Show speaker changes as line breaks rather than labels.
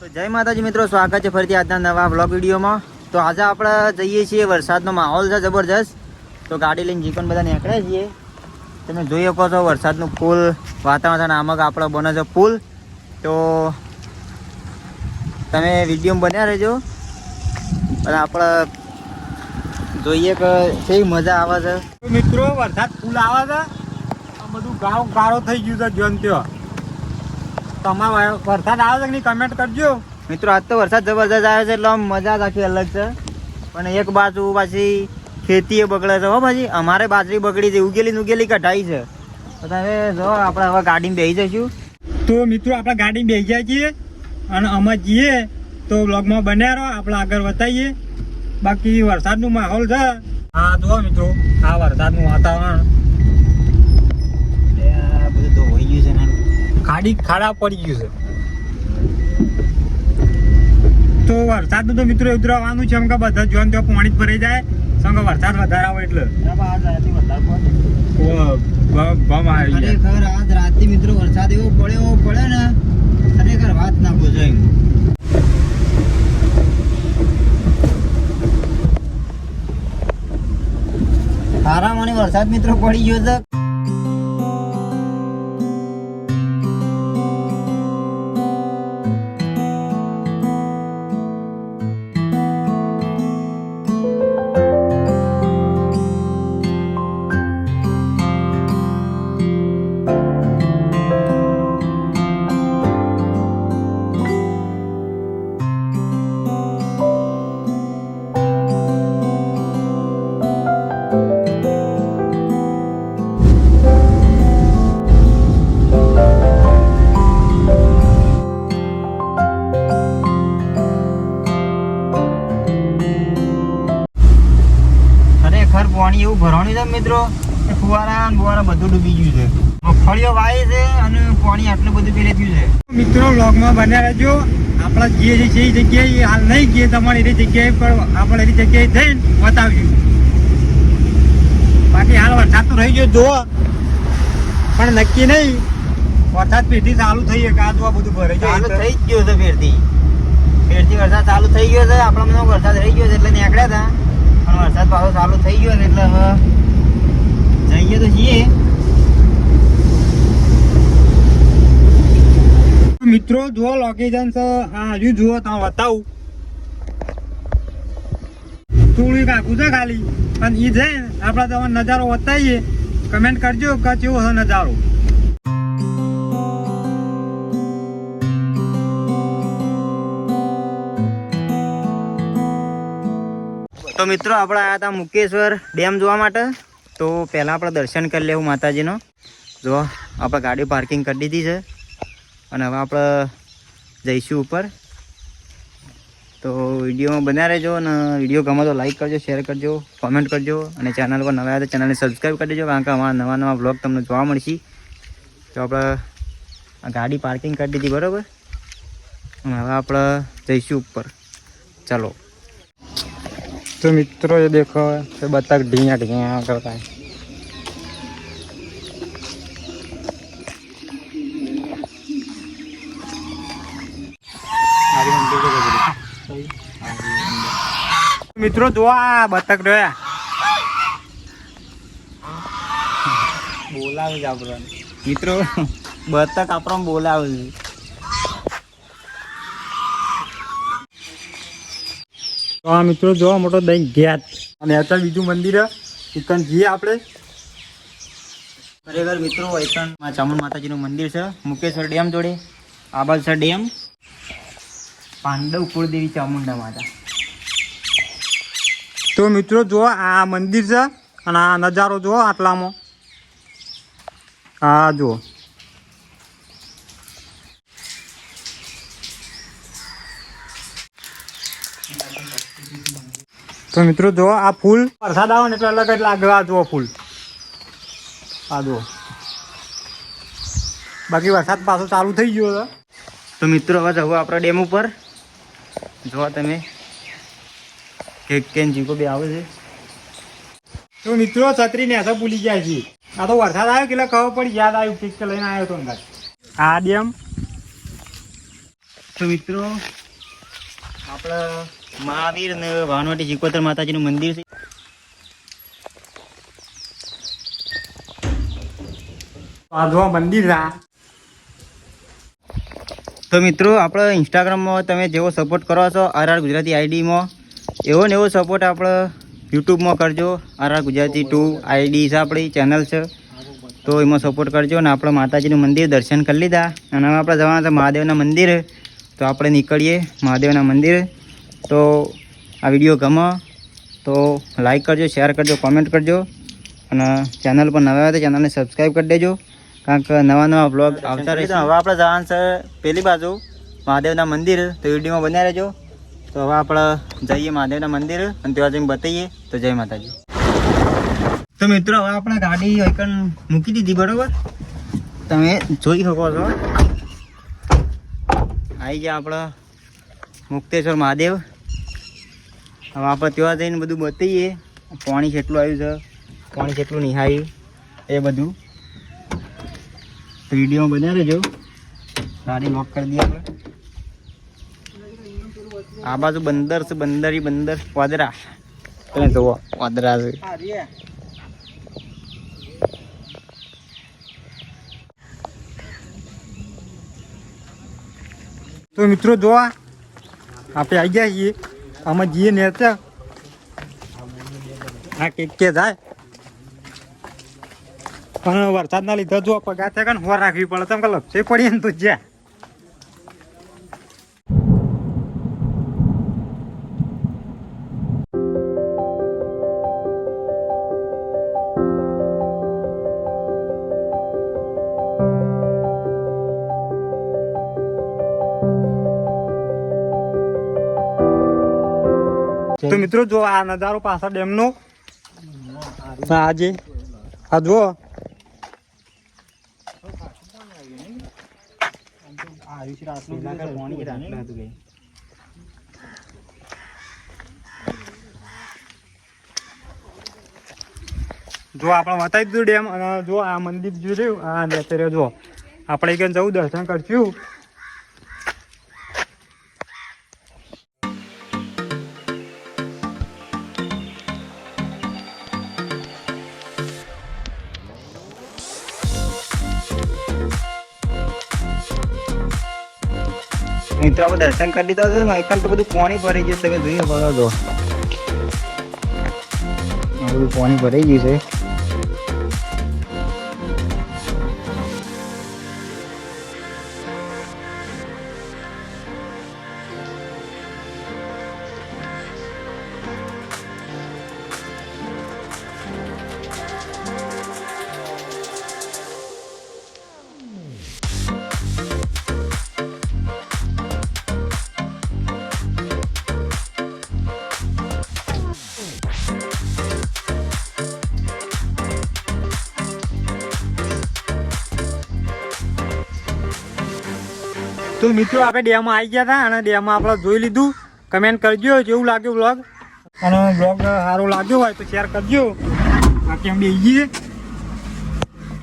તો જય માતાજી મિત્રો, સ્વાગત છે ફરીથી આજના નવા બ્લોગ વિડીયોમાં. તો આજે આપણે જઈએ છીએ, વરસાદનો માહોલ છે જબરજસ્ત. તો ગાડી લઈને જીકોન બધા નીકળ્યા છીએ. તમે જોઈ શકો છો, વરસાદનું ફૂલ વાતાવરણ આમક આપણો બને છે પુલ તો તમે વીડિયો બન્યા રહેજો. અને આપણે જોઈએ કે કેવી મજા આવે છે.
મિત્રો, વરસાદ ફૂલ આવે છે. બધું ગાવ ગાળો થઈ ગયું છે જોન ત્યાં તમારે વરસાદ આવે છે કે નહીં કમેન્ટ કરજો.
મિત્રો આજ તો વરસાદ જબરદસ્ત આવે છે એટલે આમ મજા જ આખી અલગ છે. પણ એક બાજુ પાછી ખેતી બગડે છે હો પછી. અમારે બાજરી બગડી છે ઉગેલી ઉગેલી કઢાઈ છે. હવે જો આપણે હવે ગાડીમાં બેસી જઈશું.
તો મિત્રો આપણે ગાડી બેસી જાય છીએ અને અમે જઈએ તો બ્લોગમાં બન્યા રહો આપણે આગળ વધાઈએ બાકી વરસાદનું માહોલ છે. હા જો મિત્રો આ વરસાદનું વાતાવરણ. ખાડી ખાડા પડી ગયું છે. તો વરસાદનું તો મિત્રો ઉતરવાનું છે એમ કે બધા જોન ત્યાં પાણી જ ભરાઈ જાય સંગ વરસાદ વધારે આવે એટલે બમ આવી જાય.
ખરેખર આજ રાતથી મિત્રો વરસાદ એવો પડ્યો પડે ને ખરેખર વાત ના પૂછો સારા મને વરસાદ મિત્રો પડી ગયો છે. એવું ભરવાની છે મિત્રો? કે ફુવારા ફુવારા બધું ડૂબી ગયું છે. મગફળીઓ વાય છે અને પાણી આટલું બધું પેલે ગયું છે.
મિત્રો વ્લોગમાં બન્યા રહેજો. આપણા જે જે છે એ જગ્યાએ હાલ નહીં ગયે તમારે એની જગ્યાએ પણ આપણે એની જગ્યાએ જઈને બતાવશું. બાકી હાલ વરસાદ તો રહી ગયો જુઓ. પણ નક્કી નહીં. વરસાદ પેઢી ચાલુ થઈ ગયો કે આ જોવા બધું ભરે
ચાલુ થઈ જ ગયો છે ફેરથી. ફેરથી વરસાદ ચાલુ થઈ ગયો છે. આપણા મને વરસાદ રહી ગયો છે એટલે નીકળ્યા હતા. પણ વરસાદ પાછો ચાલુ થઈ ગયો ને એટલે હવે જઈએ તો છીએ.
મિત્રો જુઓ લોકેશન આ હજુ જુઓ તમે બતાવું. થોડું કાકું છે ખાલી. પણ એ છે ને, આપણે તમને નજારો બતાવીએ. કમેન્ટ કરજો કે કેવો નજારો.
તો મિત્રો, આપણે આવ્યા હતા મુકેશ્વર ડેમ જોવા માટે. તો પહેલાં આપણે દર્શન કરી લેવું માતાજીનો. જો, આપણે ગાડી પાર્કિંગ કરી દીધી છે. અને હવે આપણે જઈશું ઉપર. તો વિડીયોમાં બન્યા રહેજો અને વીડિયો ગમે તો લાઈક કરજો શેર કરજો કોમેન્ટ કરજો. અને ચેનલ પર નવા આવ્યા ચેનલને સબસ્ક્રાઈબ કરી દેજો, કારણ કે અમારા નવા નવા બ્લોગ તમને જોવા મળશે. તો આપણે ગાડી પાર્કિંગ કરી દીધી, બરાબર? અને હવે આપણે જઈશું ઉપર. ચલો.
તો મિત્રો એ દેખો એ બતક ઢીયા ઢીયા કરતા. મિત્રો જો આ બતક રહ્યા
બોલાવે છે આપણને. મિત્રો બતક આપણને બોલાવે છે.
તો આ મિત્રો જોવા મોટો દહીં ગેટ અને અત્યારે બીજું મંદિર ચિકન જઈએ આપણે
ખરેખર મિત્રો વૈકણમાં ચામુંડ માતાજીનું મંદિર છે. મુકેશ્વર ડેમ જોડે આબાલસર ડેમ પાંડવ કુળદેવી ચામુંડા માતા.
તો મિત્રો જુઓ આ મંદિર છે અને આ નજારો જુઓ આટલામાં. હા જુઓ. તો મિત્રો જો આ ફૂલ વરસાદ આવે ને એટલે અલગ જ લાગે. આ જુઓ ફૂલ. આ જુઓ. બાકી વરસાદ પાછો ચાલુ થઈ ગયો હતો
તો મિત્રો હવે જવું આપણે ડેમ ઉપર. જોવા તમે. કે કેન જીકો બે આવે છે.
તો મિત્રો છત્રી ને ભૂલી ગયા છીએ. આ તો વરસાદ આવ્યો કે ખબર પડી યાદ આવ્યું પિક્ચ લઈને આવ્યો તો અંદર આ ડેમ.
તો મિત્રો આપણે મહાવીર અને વાનવટી જીકોતર માતાજીનું મંદિર છે.
મંદિર
તો મિત્રો આપણે ઇન્સ્ટાગ્રામમાં તમે જેવો સપોર્ટ કરો છો આર આર ગુજરાતી આઈડીમાં એવો ને એવો સપોર્ટ આપણે યુટ્યુબમાં કરજો. R R Gujarati two ID છે આપણી ચેનલ છે. તો એમાં સપોર્ટ કરજો અને આપણે માતાજીનું મંદિર દર્શન કરી લીધા. અને હવે આપણે જવાના મહાદેવના મંદિરે. તો આપણે નીકળીએ મહાદેવના મંદિરે. તો આ વીડિયો ગમે તો લાઈક કરજો શેર કરજો કોમેન્ટ કરજો અને ચેનલ પર નવા આવે તો ચેનલને સબસ્ક્રાઈબ કરી દેજો. કારણ કે નવા નવા બ્લોગ આવતા રહેશે. હવે આપણે જવાનું છે પેલી બાજુ મહાદેવના મંદિર. તો વિડીયોમાં બન્યા રહેજો. તો હવે આપણે જઈએ મહાદેવના મંદિર અને ત્યાં જઈને બતાવીએ. તો જય માતાજી. તો મિત્રો હવે આપણે ગાડી એકન મૂકી દીધી બરાબર? તમે જોઈ શકો છો. આવી ગયા આપણા મુક્તેશ્વર મહાદેવ. હવે આપણે ત્યાં જઈને બધું બતાવીએ. પાણી કેટલું આવ્યું છે? પાણી કેટલું નિહાયું એ બધું. વીડિયો બન્યા રહેજો ગાડી લોક કરી દઈએ આપણે. આ બાજુ બંદર છે બંદર બંદર વાદરા. તમે જુઓ વાદરા છે.
તો મિત્રો જોવા આપણે આવી ગયા છીએ. આમાં જઈએ ને ત્યાં આ કે જાય. પણ વરસાદના લીધે જો પગાર થાય કે હોર રાખવી પડે. તમે લપસે પડીએ ને તો જ્યાં. તો મિત્રો જો આ નજારો પાછળ ડેમનો. આજે. આ જુઓ. જો આપણે વતાવી દીધું ડેમ અને જો આ મંદિર જોયું આ નેચર જો. આપણે ક્યાં જવું દર્શન કરશું.
મિત્રો આપણે દર્શન કરી લીધા છે. ને એકલ તો બધું પાણી ભરાઈ ગયું તમે જોઈએ શકો છો. બધું પાણી ભરાઈ ગયું છે.
તો મિત્રો આપણે ડેમમાં આવી ગયા હતા અને ડેમમાં આપણે જોઈ લીધું. કમેન્ટ કરજો જેવું લાગ્યું બ્લોગ અને બ્લોગ સારો લાગ્યો હોય તો શેર કરજો. બાકી અમે બેસીએ.